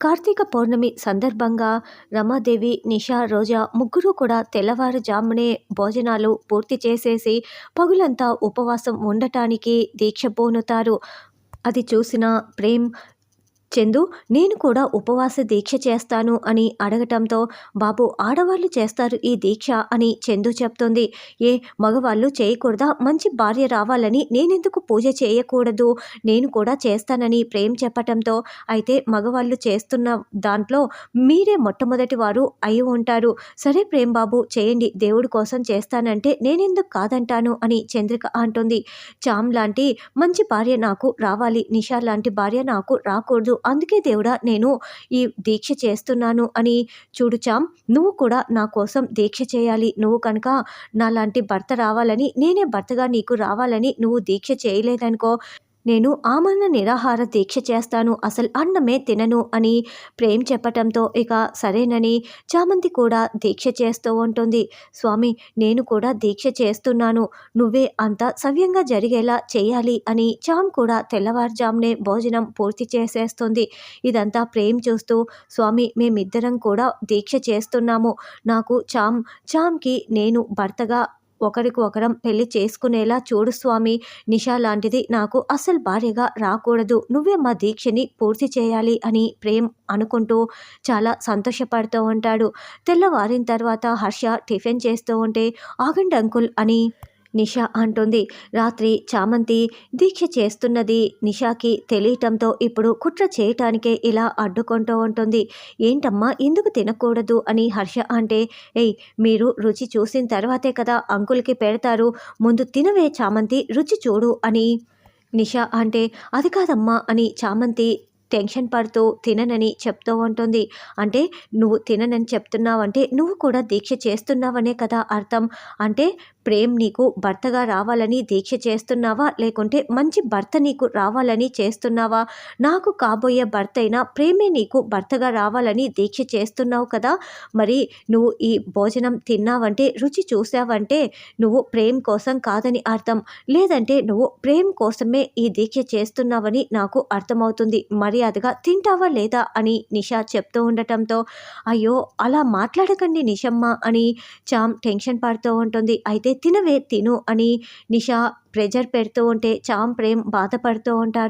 కార్తీక పౌర్ణమి సందర్భంగా రమాదేవి నిషా రోజా ముగ్గురు కూడా తెల్లవారుజామునే భోజనాలు పూర్తి చేసేసి పగులంతా ఉపవాసం ఉండటానికి దీక్ష పూనుతారు. అది చూసిన ప్రేమ్ చందు నేను కూడా ఉపవాస దీక్ష చేస్తాను అని అడగటంతో బాబు ఆడవాళ్ళు చేస్తారు ఈ దీక్ష అని చందు చెప్తుంది. ఏ మగవాళ్ళు చేయకూడదా? మంచి భార్య రావాలని నేనెందుకు పూజ చేయకూడదు? నేను కూడా చేస్తానని ప్రేమ్ చెప్పటంతో అయితే మగవాళ్ళు చేస్తున్న దాంట్లో మీరే మొట్టమొదటి వారు అయి ఉంటారు. సరే ప్రేమ్ బాబు చేయండి. దేవుడి కోసం చేస్తానంటే నేనెందుకు కాదంటాను అని చంద్రిక అంటుంది. చామ్ లాంటి మంచి భార్య నాకు రావాలి. నిషా లాంటి భార్య నాకు రాకూడదు. అందుకే దేవుడా నేను ఈ దీక్ష చేస్తున్నాను అని చూడుచాం. నువ్వు కూడా నా కోసం దీక్ష చేయాలి. నువ్వు కనుక నాలాంటి భర్త రావాలని నేనే భర్తగా నీకు రావాలని నువ్వు దీక్ష చేయలేదనుకో నేను ఆమరణ నిరాహార దీక్ష చేస్తాను అసలు అన్నమే తినను అని ప్రేమ్ చెప్పటంతో ఇక సరేనని చామంతి కూడా దీక్ష చేస్తూ ఉంటుంది. స్వామి నేను కూడా దీక్ష చేస్తున్నాను. నువ్వే అంత సవ్యంగా జరిగేలా చేయాలి అని చామ్ కూడా తెల్లవారుజామునే భోజనం పూర్తి చేసేస్తుంది. ఇదంతా ప్రేమ్ చూస్తూ స్వామి మేమిద్దరం కూడా దీక్ష చేస్తున్నాము. నాకు చామ్ చామ్కి నేను భర్తగా ఒకరికి ఒకరం పెళ్ళి చేసుకునేలా చూడు స్వామి నిషా లాంటిది నాకు అసలు భార్యగా రాకూడదు. నువ్వే మా దీక్షని పూర్తి చేయాలి అని ప్రేమ్ అనుకుంటూ చాలా సంతోషపడుతూ ఉంటాడు. తెల్లవారిన తర్వాత హర్ష టిఫిన్ చేస్తూ ఉంటే ఆగండి అంకుల్ అని నిషా అంటుంది. రాత్రి చామంతి దీక్ష చేస్తున్నది నిషాకి తెలియటంతో ఇప్పుడు కుట్ర చేయటానికే ఇలా అడ్డుకుంటూ ఉంటుంది. ఏంటమ్మా ఎందుకు తినకూడదు అని హర్ష అంటే ఏయ్ మీరు రుచి చూసిన తర్వాతే కదా అంకుల్కి పెడతారు. ముందు తినవే చామంతి రుచి చూడు అని నిషా అంటే అది కాదమ్మా అని చామంతి టెన్షన్ పడుతూ తిననని చెప్తూ ఉంటుంది. అంటే నువ్వు తిననని చెప్తున్నావంటే నువ్వు కూడా దీక్ష చేస్తున్నావనే కదా అర్థం. అంటే ప్రేమ్ నీకు భర్తగా రావాలని దీక్ష చేస్తున్నావా? లేకుంటే మంచి భర్త నీకు రావాలని చేస్తున్నావా? నాకు కాబోయే భర్త అయినా ప్రేమే నీకు భర్తగా రావాలని దీక్ష చేస్తున్నావు కదా? మరి నువ్వు ఈ భోజనం తిన్నావంటే రుచి చూసావంటే నువ్వు ప్రేమ్ కోసం కాదని అర్థం. లేదంటే నువ్వు ప్రేమ్ కోసమే ఈ దీక్ష చేస్తున్నావని నాకు అర్థమవుతుంది. మర్యాదగా తింటావా లేదా? అని నిషా చెప్తూ ఉండటంతో అయ్యో అలా మాట్లాడకండి నిషమ్మ అని చామ్ టెన్షన్ పడుతూ ఉంటుంది. అయితే తినవే తిను అని నిషా ప్రెజర్ పెడుతూ ఉంటే చాం ప్రేమ్ బాధపడుతూ ఉంటారు.